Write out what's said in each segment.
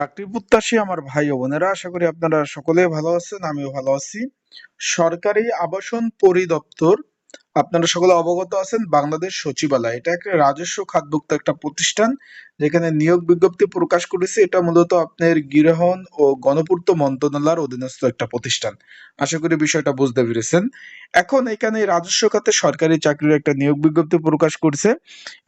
চাকরি প্রত্যাশী আমার ভাই ও বোনেরা, আশা করি আপনারা সকলে ভালো আছেন, আমিও ভালো আছি। সরকারি আবাসন পরিদপ্তর, আপনারা সকলে অবগত আছেন, বাংলাদেশ সচিবালয়। এটা একটা রাজস্ব খাতভুক্ত একটা প্রতিষ্ঠান, যেখানে নিয়োগ বিজ্ঞপ্তি প্রকাশ করেছে। এটা মূলত আপনার গৃহণ ও গণপূর্ত মন্ত্রণালয়ের অধীনস্থ একটা প্রতিষ্ঠান। আশা করি বিষয়টা বুঝতে পেরেছেন। এখন এখানে রাজস্ব খাতে সরকারি চাকরির একটা নিয়োগ বিজ্ঞপ্তি প্রকাশ করছে।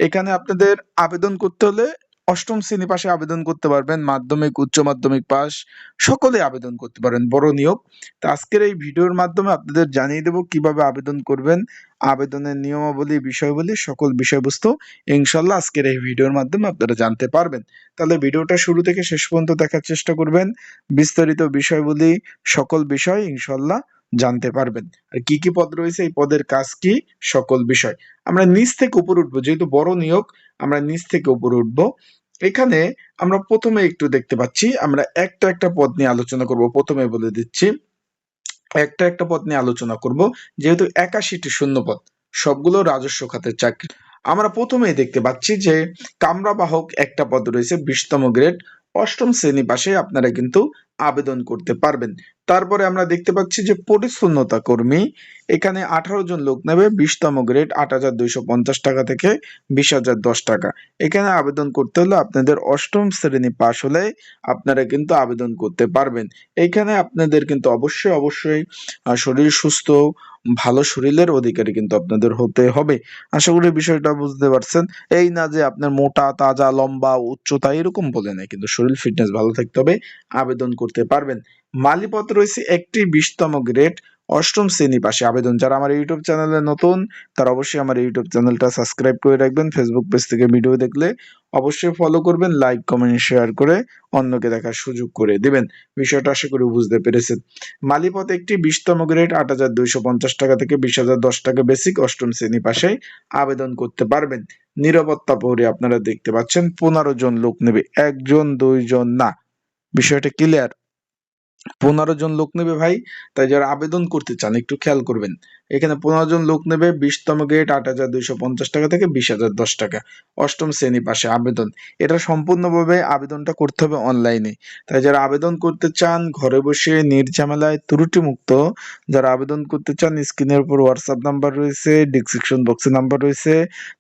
এখানে আপনাদের আবেদন করতে হলে অষ্টম শ্রেণি পাশে আবেদন করতে পারবেন, মাধ্যমিক, উচ্চ মাধ্যমিক পাস সকলে আবেদন করতে পারেন, বড় নিয়োগ। তো আজকের এই ভিডিওর মাধ্যমে আপনাদের জানিয়ে দেব কীভাবে আবেদন করবেন, আবেদনের নিয়মাবলী, বিষয়বলী, সকল বিষয়বস্তু। ইনশাল্লাহ আজকের এই ভিডিওর মাধ্যমে আপনারা জানতে পারবেন। তাহলে ভিডিওটা শুরু থেকে শেষ পর্যন্ত দেখার চেষ্টা করবেন, বিস্তারিত বিষয়বলী, সকল বিষয় ইনশাল্লাহ জানতে পারবেন। আর কি কি পদ রয়েছে, এই পদের কাজ কি, সকল বিষয়। আমরা নিচ থেকে উপরে উঠবো, যেহেতু বড় নিয়োগ আমরা নিচ থেকে উপরে উঠবো। এখানে আমরা প্রথমে একটু দেখতে পাচ্ছি, আমরা একটা একটা পদ নিয়ে আলোচনা করব। প্রথমে বলে দিচ্ছি, একটা একটা পদ নিয়ে আলোচনা করব, যেহেতু একাশিটি শূন্য পদ, সবগুলো রাজস্ব খাতের চাকরি। আমরা প্রথমেই দেখতে পাচ্ছি যে কামরাবাহক একটা পদ রয়েছে, বিশতম গ্রেড, অষ্টম শ্রেণি পাশে আপনারা কিন্তু আবেদন করতে পারবেন। তারপরে আমরা দেখতে পাচ্ছি যে পরিচ্ছন্নতা কর্মী, এখানে আঠারো জন লোক নেবে, বিশতম গ্রেড আট হাজার দুইশো পঞ্চাশ টাকা থেকে বিশ হাজার দশ টাকা। এখানে আবেদন করতে হলে আপনাদের অষ্টম শ্রেণি পাশ হলে আপনারা কিন্তু আবেদন করতে পারবেন। এখানে আপনাদের কিন্তু অবশ্যই অবশ্যই শরীর সুস্থ ভালো শরীরের অধিকারী কিন্তু আপনাদের হতে হবে। আশা করি বিষয়টা বুঝতে পারছেন। এই না যে আপনার মোটা, তাজা, লম্বা, উচ্চতা এরকম বলে না কিন্তু শরীর ফিটনেস ভালো থাকতে হবে, আবেদন করতে পারবেন। মালিপদ রয়েছে একটি বিশতম গ্রেড অষ্টম শ্রেণি পাশে আবেদন। যারা আমার ইউটিউব চ্যানেলে নতুন, তারা অবশ্যই আমার ইউটিউব চ্যানেলটা সাবস্ক্রাইব করে রাখবেন ফেসবুক পেজ থেকে ভিডিও দেখলে অবশ্যই ফলো করবেন লাইক কমেন্ট শেয়ার করে অন্যকে দেখার সুযোগ করে দেবেন। বিষয়টা আশা করি বুঝতে পেরেছেন। মালিপথ একটি বিশতম গ্রেড আট হাজার দুইশো পঞ্চাশ টাকা থেকে বিশ হাজার দশ টাকা বেসিক অষ্টম শ্রেণি পাশে আবেদন করতে পারবেন। নিরাপত্তা প্রহরী আপনারা দেখতে পাচ্ছেন, পনেরো জন লোক নেবে, একজন, দুইজন না। বিষয়টা ক্লিয়ার পনেরো জন লোক নেবে ভাই, তাই যারা আবেদন করতে চান, একটু খেয়াল করবেন। এখানে পনেরো জন লোক নেবে, বিশতম গ্রেড আট হাজার দুইশো পঞ্চাশ টাকা থেকে বিশ হাজার দশ টাকা। অষ্টম শ্রেণি পাশে আবেদন। এটা সম্পূর্ণভাবে আবেদনটা করতে হবে অনলাইনে তাই যারা আবেদন করতে চান, ঘরে বসে নির্ঝামেলায় ত্রুটি মুক্ত যারা আবেদন করতে চান, স্ক্রিনের উপর হোয়াটসঅ্যাপ নাম্বার রয়েছে ডিসক্রিপশন বক্সে নাম্বার রয়েছে।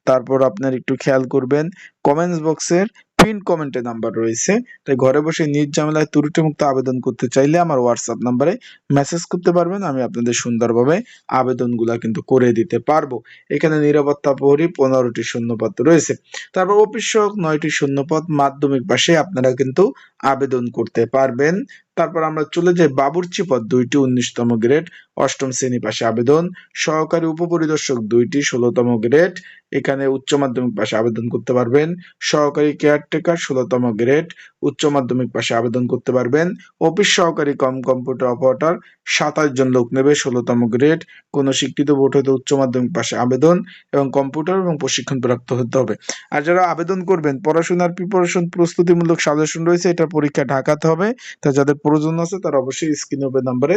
তারপর আপনার একটু খেয়াল করবেন কমেন্টস বক্সের পিন কমেন্টে নাম্বার রয়েছে। তাই ঘরে বসে নিজ ত্রুটি মুক্ত আবেদন করতে চাইলে আমার হোয়াটসঅ্যাপ নাম্বারে মেসেজ করতে পারবেন। আমি আপনাদের সুন্দরভাবে আবেদনগুলো কিন্তু করে দিতে পারব। এখানে নিরাপত্তা প্রহরী পনেরোটি শূন্যপদ রয়েছে। তারপর অফিস সহক নয়টি শূন্যপদ মাধ্যমিক পাশে আপনারা কিন্তু আবেদন করতে পারবেন। তারপর আমরা চলে যাই বাবুর্চি পদ দুইটি উনিশতম গ্রেড, অষ্টম শ্রেণি পাশে আবেদন। সহকারী উপপরিদর্শক দুইটি, ষোলতম গ্রেড। এখানে উচ্চ মাধ্যমিক পাশে আবেদন করতে পারবেন। সহকারী কেয়ারটেকার, ষোলোতম গ্রেড। উচ্চ মাধ্যমিক পাশে আবেদন করতে পারবেন। অফিস সহকারী কম কম্পিউটার অপারেটর সাতাশ জন লোক নেবে, ষোলোতম গ্রেড। কোন শিক্ষিত বোর্ড হতে উচ্চ মাধ্যমিক পাশে আবেদন এবং কম্পিউটার এবং প্রশিক্ষণ প্রাপ্ত হতে হবে। আর যারা আবেদন করবেন, পড়াশোনার প্রিপারেশন প্রস্তুতিমূলক সাজেশন রয়েছে, এটা পরীক্ষা ঢাকাতে হবে। তা যাদের প্রয়োজন আছে, তারা অবশ্যই স্ক্রিন ওপের নাম্বারে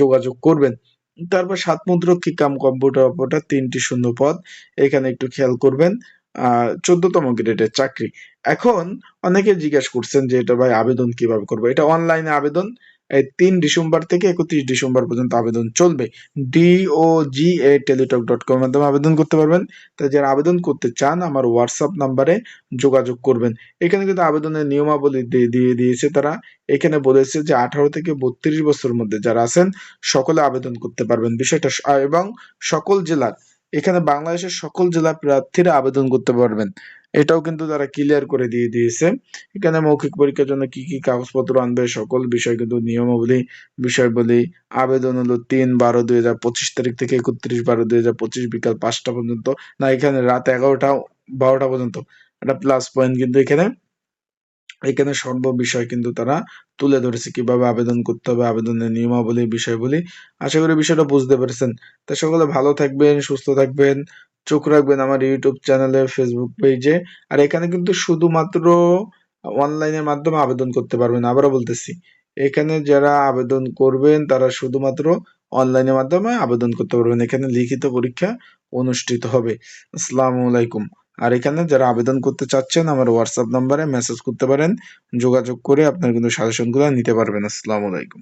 যোগাযোগ করবেন। তারপর সাত মুদ্রক কি কাম কম্পিউটার অপারেটর, তিনটি শূন্য পদ। এখানে একটু খেয়াল করবেন চোদ্দতম গ্রেডের চাকরি। এখন অনেকে জিজ্ঞেস করছেন যে, এটা ভাই আবেদন কীভাবে করব? এটা অনলাইনে আবেদন তিন ডিসেম্বর থেকে একত্রিশ ডিসেম্বর পর্যন্ত আবেদন চলবে। Deo G A Teletalk dot com মাধ্যমে আবেদন করতে পারবেন। তাই যারা আবেদন করতে চান, আমার হোয়াটসঅ্যাপ নাম্বারে যোগাযোগ করবেন। এখানে কিন্তু আবেদনের নিয়মাবলী দিয়ে দিয়ে দিয়েছে তারা। এখানে বলেছে যে আঠারো থেকে বত্রিশ বছরের মধ্যে যারা আছেন, সকলে আবেদন করতে পারবেন বিষয়টা এবং সকল জেলার এখানে বাংলাদেশের সকল জেলা প্রার্থীরা আবেদন করতে পারবেন। এটাও কিন্তু তারা ক্লিয়ার করে দিয়ে দিয়েছে। এখানে মৌখিক পরীক্ষার জন্য কি কি কাগজপত্র আনবে, সকল বিষয় কিন্তু নিয়মাবলী, বিষয়বলী, আবেদন হলো তিন বারো দুই হাজার পঁচিশ তারিখ থেকে একত্রিশ বারো দুই হাজার পঁচিশ বিকাল পাঁচটা পর্যন্ত, না এখানে রাত এগারোটা বারোটা পর্যন্ত। একটা প্লাস পয়েন্ট কিন্তু এখানে এখানে সর্ব বিষয় কিন্তু তারা তুলে ধরেছে। কীভাবে আবেদন করতে হবে, আবেদনের নিয়মাবলী, বিষয়বলী। আশা করি বিষয়টা বুঝতে পেরেছেন। তা সকলে ভালো থাকবেন, সুস্থ থাকবেন। চোখ রাখবেন আমার ইউটিউব চ্যানেলে ফেসবুক পেজে আর এখানে কিন্তু শুধুমাত্র অনলাইনের মাধ্যমে আবেদন করতে পারবেন। আবারও বলতেছি, এখানে যারা আবেদন করবেন, তারা শুধুমাত্র অনলাইনের মাধ্যমে আবেদন করতে পারবেন। এখানে লিখিত পরীক্ষা অনুষ্ঠিত হবে। আসসালামু আলাইকুম। আর এখানে যারা আবেদন করতে চাচ্ছেন, আমার হোয়াটসঅ্যাপ নাম্বারে মেসেজ করতে পারেন। যোগাযোগ করে আপনার কিন্তু সাজেশনগুলো নিতে পারবেন। আসসালামু আলাইকুম।